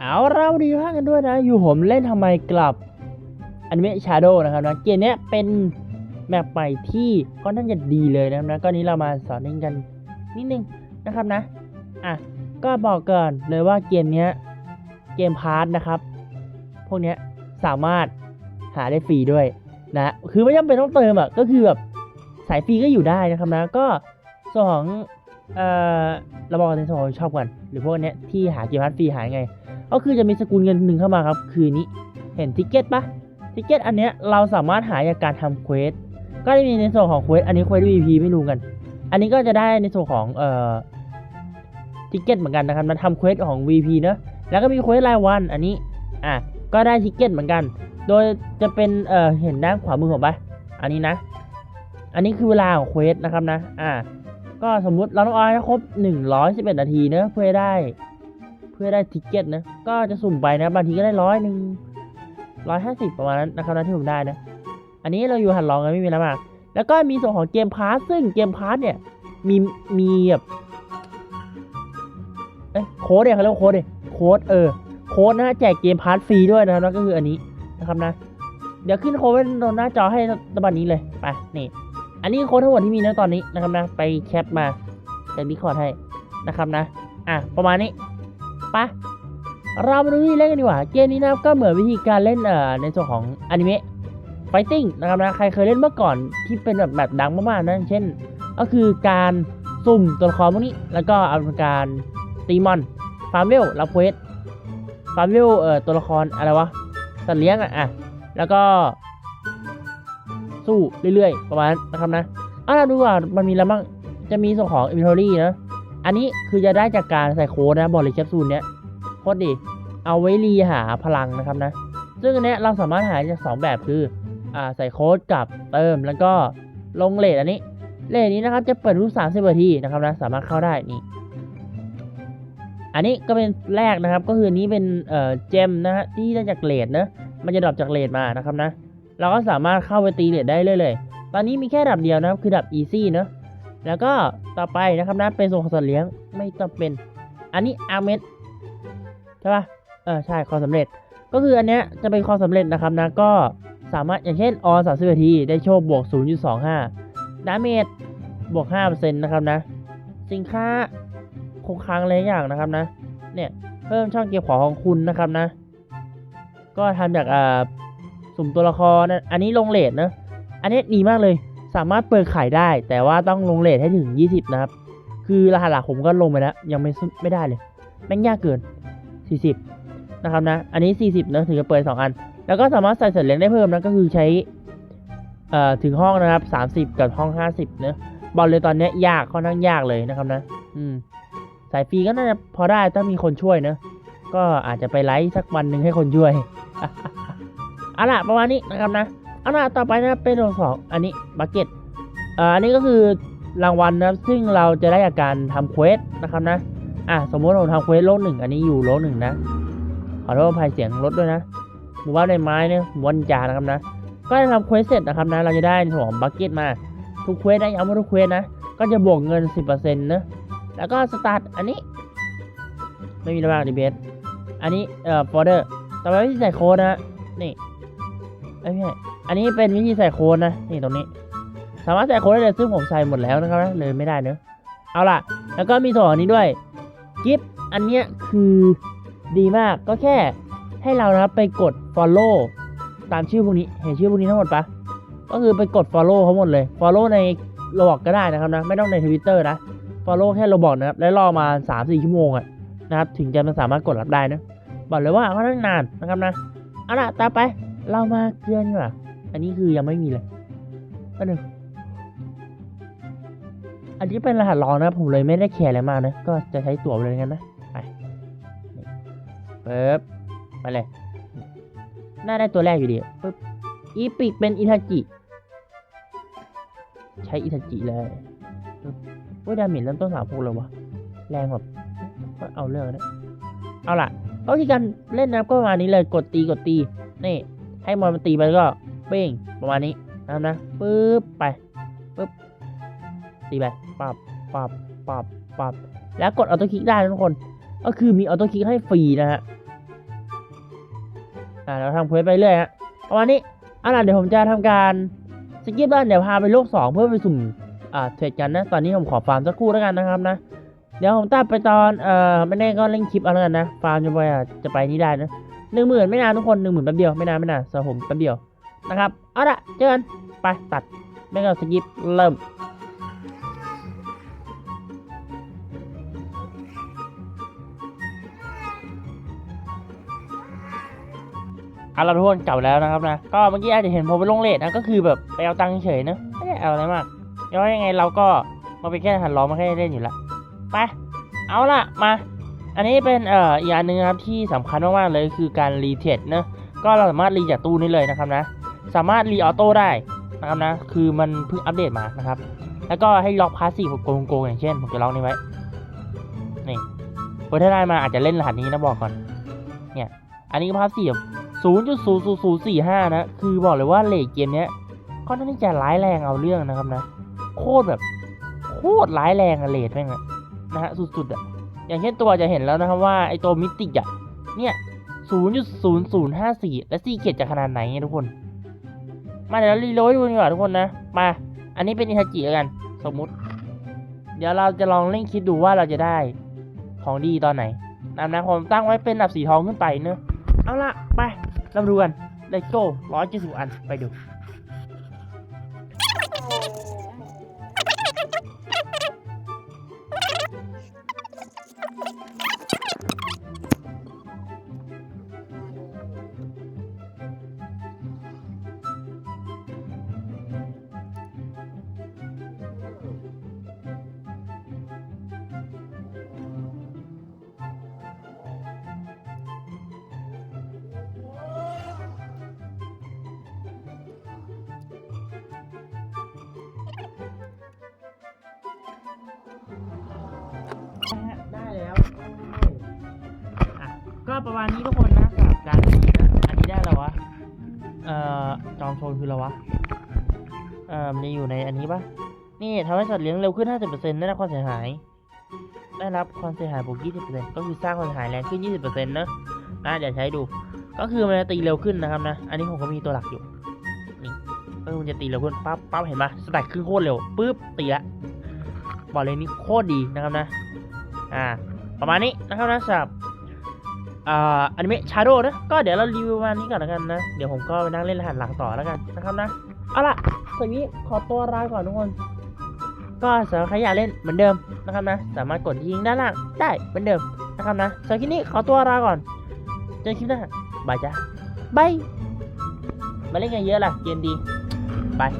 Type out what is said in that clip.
เอาเราดีมากกันด้วยนะ อยู่ผมเล่นทำไมกลับอนิเมะชาโดนะครับนะเกมนี้เป็นแมปใหม่ที่ค่อนข้างจะดีเลยนะนะก็นี้เรามาสอนเล่นกันนิดนึงนะครับนะอะก็บอกก่อนเลยว่าเกมนี้เกมพาร์ทนะครับ พวกนี้สามารถหาได้ฟรีด้วยนะคือไม่จำเป็นต้องเติมอะก็คือแบบสายฟรีก็อยู่ได้นะครับนะก็ส่วนของเอ่อเราบอกในส่วนของชอบก่อนหรือพวกนี้ที่หาเกมพาร์ทฟรีหายไง ก็คือจะมีสกุลเงินหนึ่งเข้ามาครับ คือนี้เห็นทิเก็ตปะทิเก็ตอันเนี้ยเราสามารถหาจากการทำเควสก็จะมีในส่วนของเควสอันนี้เควส VP ไม่รู้กัน อันนี้ก็จะได้ในส่วนของเอ่อทิเก็ตเหมือนกันนะครับมาทำเควสของ VP เนอะแล้วก็มีเควสรายวันอันนี้อะก็ได้ทิเก็ตเหมือนกัน โดยจะเป็นเอ่อเห็นด้านขวามือผมปะอันนี้นะ อันนี้คือเวลาของเควสนะครับนะอะก็สมมุติเราต้องเอาให้ครบ 111 นาทีเนอะเพื่อได้ พื่อได้ทิกเก็ตนะ ก็จะสุ่มไปนะ บางทีก็ได้ร้อยหนึ่งร้อยห้าสิบประมาณนั้นนะครับนะที่ผมได้นะ อันนี้เราอยู่หัดลองกันไม่มีแล้วมาก แล้วก็มีส่วนของเกมพาร์ทซึ่งเกมพาร์ทเนี่ย มีมีแบบเอ้ยโค้ดเนี่ยเขาเรียกโค้ดเนี่ยโค้ดเออ โค้ดนะแจกเกมพาร์ทฟรีด้วยนะครับแล้วก็คืออันนี้นะครับนะ เดี๋ยวขึ้นโค้ดไว้ตรงหน้าจอให้ตะบันนี้เลยไปนี่ อันนี้โค้ดทั้งหมดที่มีนะตอนนี้นะครับนะ ไปแคปมาจากดิคอร์ดให้นะครับนะ อะประมาณนี้ ปะเรามาดูวิธีเล่นกันดีกว่า เกมนี้นะครับก็เหมือนวิธีการเล่นเอ่อในส่วนของอนิเมะไฟติ้งนะครับนะใครเคยเล่นเมื่อก่อนที่เป็นแบบแบบดังมากๆนะเช่น ก็คือการสุ่มตัวละครพวกนี้ แล้วก็เอาเป็นการตีมอนฟาร์มเวลรับเควสฟาร์มเวลเอ่อตัวละครอะไรวะสัตว์เลี้ยงอะอะแล้วก็สู้เรื่อยๆ ประมาณนั้นนะครับนะอะเราดูว่ามันมีอะไรบ้างจะมีส่วนของ inventory นะ อันนี้คือจะได้จากการใส่โค้ดนะบอกเลยแคปซูลเนี้ยโคตรดี เอาไว้รีหาพลังนะครับนะ ซึ่งอันนี้เราสามารถหาจากสองแบบคืออ่าใส่โค้ดกับเติมแล้วก็ลงเลทอันนี้เลทนี้นะครับจะเปิดทุกสามสิบนาทีนะครับนะสามารถเข้าได้นี่อันนี้ก็เป็นแรกนะครับก็คือนี้เป็นเอ่อเจมนะฮะที่ได้จากเลทนะมันจะดรอปจากเลทมานะครับนะ เราก็สามารถเข้าไปตีเลทได้เลยเลย ตอนนี้มีแค่ดับเดียวนะครับคือดับ easy เนอะ แล้วก็ต่อไปนะครับนะเป็นส่วนของสัตว์เลี้ยงไม่ต้องเป็น อันนี้อาร์เมดใช่ปะเออใช่ความสำเร็จ ก็คืออันเนี้ยจะเป็นความสำเร็จนะครับนะก็สามารถอย่างเช่นออสามสิบนาทีได้โชคบวก 0.25 ดาเมจบวก5%นะครับนะ สินค้าคงค้างอะไรอย่างนะครับนะ เนี่ยเพิ่มช่องเก็บของของคุณนะครับนะ ก็ทำจากอ่าสุ่มตัวละครนะอันนี้ลงเลทนะ อันนี้ดีมากเลย สามารถเปิดขายได้ แต่ว่าต้องลงเลทให้ถึง 20 นะครับ คือรหัสหลักผมก็ลงไปแล้ว ยังไม่ไม่ได้เลยแม่งยากเกิน 40 นะครับนะ อันนี้ 40นะถึงจะเปิด 2 อัน แล้วก็สามารถใส่สัตว์เลี้ยงได้เพิ่มนะก็คือใช้เอ่อถึงห้องนะครับ 30 กับห้อง 50เนะบอกเลยตอนเนี้ยยากค่อนข้างยากเลยนะครับนะ อืมสายฟรีก็น่าจะพอได้ถ้ามีคนช่วยนะ ก็อาจจะไปไลฟ์สักวันหนึ่งให้คนช่วยเอาล่ะประมาณนี้นะครับนะ อาล่ะต่อไปนะครับเป็นตัวสองอันนี้บักเก็ตอ่ออันนี้ก็คือรางวัลนะครับซึ่งเราจะได้จากการทำเควสนะครับนะอะสมมติผมทำเควสโลกหนึ่งอันนี้อยู่โลกหนึ่งนะขอโทษภัยเสียงรถด้วยนะหมู่บ้านในไม้เนี่ยหมู่บ้านจานะครับนะก็จะทำเควสเสร็จนะครับนะเราจะได้ส่วนของบักเก็ตมาทุกเควสนะย้ำว่าทุกเควสนะก็จะบวกเงิน 10%นะแล้วก็สตาร์ทอันนี้ ไม่มีระบางดีเบสอันนี้เอ่อฟอร์เดอร์ต่อไปวิธีใส่โค้ดนะนี่ อ้ยไม่ใช่อันนี้เป็นวิธีใส่โค้ดนะ นี่ตรงนี้ สามารถใส่โค้ดได้เลยซึ่งผมใส่หมดแล้วนะครับนะเลยไม่ได้เนอะเอาล่ะ แล้วก็มีส่วนอันนี้ด้วย กิฟต์อันเนี้ยคือดีมากก็แค่ให้เรานะครับไปกด follow ตามชื่อพวกนี้ เห็นชื่อพวกนี้ทั้งหมดปะก็คือไปกด follow เขาหมดเลย follow ในโลบอกก็ได้นะครับนะ ไม่ต้องใน Twitter นะ follow แค่โลบอกนะครับ แล้วรอมา 3-4 ชั่วโมงอะนะครับ ถึงจะมันสามารถกดรับได้นะ บอกเลยว่าค่อนข้างนานนะครับนะ เอาล่ะ ตามไป เรามาเกลือดีกว่าอันนี้คือยังไม่มีเลยก็หนึ่งอันนี้เป็นรหัสรองนะผมเลยไม่ได้แคร์อะไรมากนะ ก็จะใช้ตั๋วไปเลยงั้นนะ ไปนี่ปึ๊บไปเลย น่าได้ตัวแรกอยู่ดีปึ๊บอีปิกเป็นอิทาจิ ใช้อิทาจิเลยปึ๊บโอ้ยดาเมจเริ่มต้นสามพวกเลยวะ แรงแบบก็เอาเรื่องนะ เอาล่ะก็ที่การเล่นนะก็ประมาณนี้เลย กดตี กดตี นี่ ให้มอนมันตีไปก็เป้งประมาณนี้นะครับนะปึ๊บไปปึ๊บตีไปปับปับปับปับแล้วกดออโต้คลิกได้ทุกคน ก็คือมีออโต้คลิกให้ฟรีนะฮะอ่าเราทำเควสไปเรื่อยฮะประมาณนี้เอาล่ะเดี๋ยวผมจะทำการสกิปแล้วเดี๋ยวพาไปโลกสองเพื่อไปสุ่มอ่าเทรดกันนะ ตอนนี้ผมขอฟาร์มสักครู่แล้วกันนะครับนะเดี๋ยวผมตัดไปตอนเอ่อไม่แน่ก็เล่นคลิปเอาแล้วกันนะฟาร์มจะไปอะจะไปนี่ได้นะ หนึ่งหมื่นไม่นานทุกคนหนึ่งหมื่นแป๊บเดียวไม่นานไม่นานสำหรับผมแป๊บเดียวนะครับเอาละเจอกันไปตัดไม่ก็สกิปเริ่มเอาละทุกคนกลับแล้วนะครับนะก็เมื่อกี้อาจจะเห็นผมไปลงเลทนะก็คือแบบไปเอาตังค์เฉยนะไม่ได้เอาอะไรมากยังไงยังไงเราก็มาเป็นแค่หันล้อมาแค่เล่นอยู่ละไปเอาละมา อันนี้เป็นเอ่ออีกอันหนึงนะครับที่สำคัญมากๆเลยคือการรีเทดนะก็เราสามารถรีจากตู้นี้เลยนะครับนะ สามารถรีออโต้ได้นะครับนะคือมันเพิ่งอัปเดตมานะครับ แล้วก็ให้ล็อกพาสซีฟโกงโกงๆอย่างเช่นผมจะล็อกนี้ไว้นี่เปิดถ้าได้มาอาจจะเล่นรหัสนี้นะบอกก่อนเนี่ยอันนี้ก็พาสซีฟ0.00045นะคือบอกเลยว่าเลทเกมเนี้ยค่อนข้างที่จะร้ายแรงเอาเรื่องนะครับนะ โคตรแบบ โคตรร้ายแรงอะเลทแม่งนะฮะสุดๆอะ อย่างเช่นตัวจะเห็นแล้วนะครับว่าไอตัวมิติกอะเนี่ย0.0054 และซีเกตจะขนาดไหนทุกคน มาเดี๋ยวเรารีโหลดดูดีกว่าทุกคนนะ มา อันนี้เป็นอิทาจิแล้วกัน สมมุติ เดี๋ยวเราจะลองเล่นคิดดูว่าเราจะได้ของดีตอนไหนนำนะผมตั้งไว้เป็นดับสีทองขึ้นไปเนอะเอาละไปเราดูกัน Let's go ร้อยเจ็ดสิบอันไปดู ประมาณนี้ทุกคนนะสำหรับการนี้นะ อันนี้ได้แล้ววะ เอ่อ จอมโซนคืออะไรวะ เอ่อมันจะอยู่ในอันนี้ปะนี่ทำให้สัตว์เลี้ยงเร็วขึ้น 50%ได้รับความเสียหาย ได้รับความเสียหายบวก 20%ก็คือสร้างความเสียหายแรงขึ้น 20%เนอะนะเดี๋ยวใช้ดู ก็คือมันจะตีเร็วขึ้นนะครับนะ อันนี้ผมก็มีตัวหลักอยู่ นี่ก็คือมันจะตีเร็วขึ้นปั๊บปั๊บเห็นปะสแต็กขึ้นโคตรเร็วปุ๊บตีละบอกเลยนี่โคตรดีนะครับนะ อ่า ประมาณนี้นะครับนะสำหรับ อนิเมะชาโดนะก็เดี๋ยวเรารีวิววันนี้ก่อนแล้วกันนะ เดี๋ยวผมก็ไปนั่งเล่นรหัสหลังต่อแล้วกันนะครับนะ เอาล่ะสวัสดีขอตัวลาก่อนทุกคน ก็สำหรับใครอยากเล่นเหมือนเดิมนะครับนะ สามารถกดที่ลิงด้านล่างได้เหมือนเดิมนะครับนะสำหรับคลิปนี้ขอตัวลาก่อน เจอคลิปหน้าบายจ้าบายมาเล่นกันเยอะล่ะเกมดีบาย